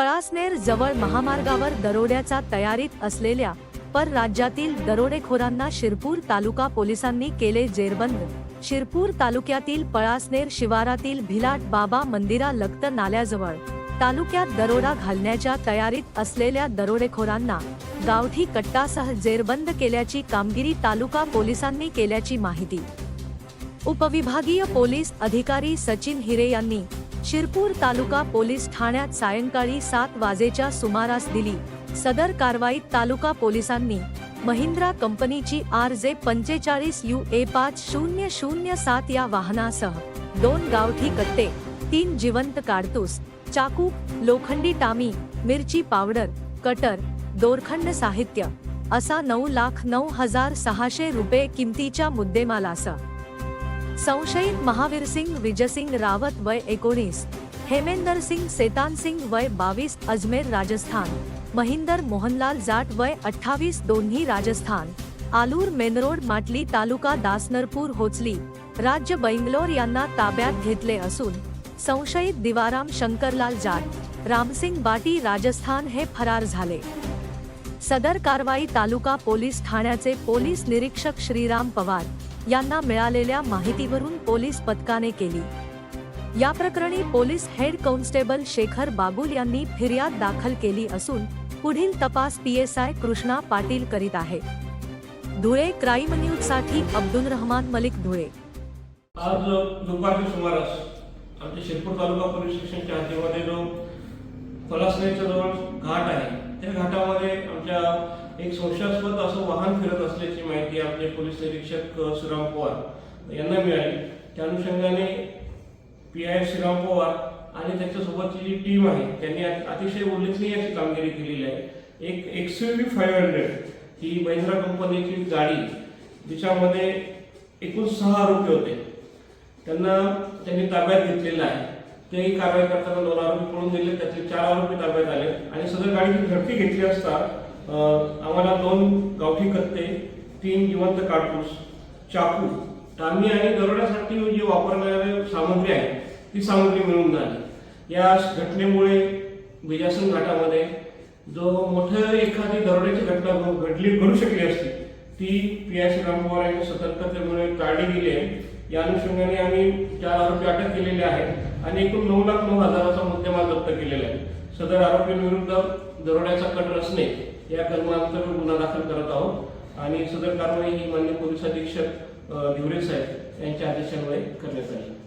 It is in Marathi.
पळासनेर जवळ महामार्गावर दरोड्याचा तयारीत असलेल्या परराज्यातील दरोडेखोरांना शिरपूर तालुका पोलिसांनी केले जेरबंद. शिरपूर तालुक्यातील पळासनेर शिवारातील भिलाट बाबा मंदिरा लक्त नाल्याजवळ तालुक्यात दरोडा घालण्याच्या तयारीत असलेल्या दरोडेखोरांना गावठी कट्टासह जेरबंद केल्याची कामगिरी तालुका पोलिसांनी केल्याची माहिती. उपविभागीय पोलीस अधिकारी सचिन हिरे यांनी शिरपूर तालुका पोलीस ठाण्यात सायंकाळी सात वाजेच्या सुमारास दिली. सदर कारवाईत तालुका पोलिसांनी महिंद्रा कंपनीची आर जे पंचेचाळीस यू ए पाच शून्य शून्य सात या वाहनासह दोन गावठी कट्टे तीन जिवंत काडतूस चाकू लोखंडी टामी मिरची पावडर कटर दोरखंड साहित्य असा नऊ लाख नऊ हजार सहाशे रुपये किमतीच्या मुद्देमालासह संशयित महावीर सिंग विजयसिंग रावत वय एकोणीस हेमेंदर सिंग सेतान सिंग वय बावीस अजमेर राजस्थान महिंदर मोहनलाल जाट वय अठ्ठावीस दोन्ही राजस्थान आलूर मेनरोड माटली तालुका दासनरपूर होचली राज्य बैंगलोर यांना ताब्यात घेतले असून संशयित दिवाराम शंकरलाल जाट रामसिंग बाटी राजस्थान हे फरार झाले. सदर कारवाई तालुका पोलीस ठाण्याचे पोलीस निरीक्षक श्रीराम पवार यांना मिळालेल्या माहितीवरून पोलीस पथकाने केली. या प्रकरणी police head constable Shekhar Bagul यांनी फिर्याद दाखल केली असून पुढील तपास पीएसआय कृष्णा पाटील करीत आहे. धुळे क्राईम न्यूजसाठी अब्दुल रहमान मलिक धुळे. आज दुपारच्या सुमारास आमच्या शिरपूर तालुका पोलीस स्टेशनच्या हद्दीमध्ये जो पलासनेच्या जवळ घाट आहे त्या घाटामध्ये आमच्या एक संशयास्पद असं वाहन फिरत असल्याची माहिती आपले पोलीस निरीक्षक श्रीराम पवार यांना मिळाली. त्या अनुषंगाने पी आय श्रीराम पवार आणि त्याच्यासोबतची जी टीम आहे त्यांनी अतिशय उल्लेखनीय अशी कामगिरी केलेली आहे. एक एक्स व्ही फाईव्ह हंड्रेड ही महिंद्रा कंपनीची गाडी जिच्यामध्ये एकूण सहा आरोपी होते. त्यांना त्यांनी ताब्यात घेतलेलं आहे. तेही कारवाई करताना दोन आरोपी पळून गेले त्यातले चार आरोपी ताब्यात आले आणि सदर गाडीची झडती घेतली असता आम्हाला दोन गावठी कत्ते तीन जिवंत काडतूस चाकू टामी आणि दरोड्यासाठी जी वापरणारी सामग्री आहे ती सामग्री मिळून झाली. या घटनेमुळे बिजासन घाटामध्ये जो मोठं एखादी दरोड्याची घटना घडली घडू शकली असती ती पी आय सी रामपवार यांच्या सतर्कतेमुळे टाळली गेली आहे. या अनुषंगाने आम्ही चार आरोपी अटक केलेले आहेत आणि एकूण नऊ लाख नऊ हजाराचा मुद्देमाल जप्त केलेला आहे. सदर आरोपींविरुद्ध दरोड्याचा कट रचणे या कलमांतर्गत गुन्हा दाखल करत आहोत. आणि सदर कारवाई ही मान्य पोलीस अधीक्षक धिवरे साहेब यांच्या आदेशान्वये करण्यात आली.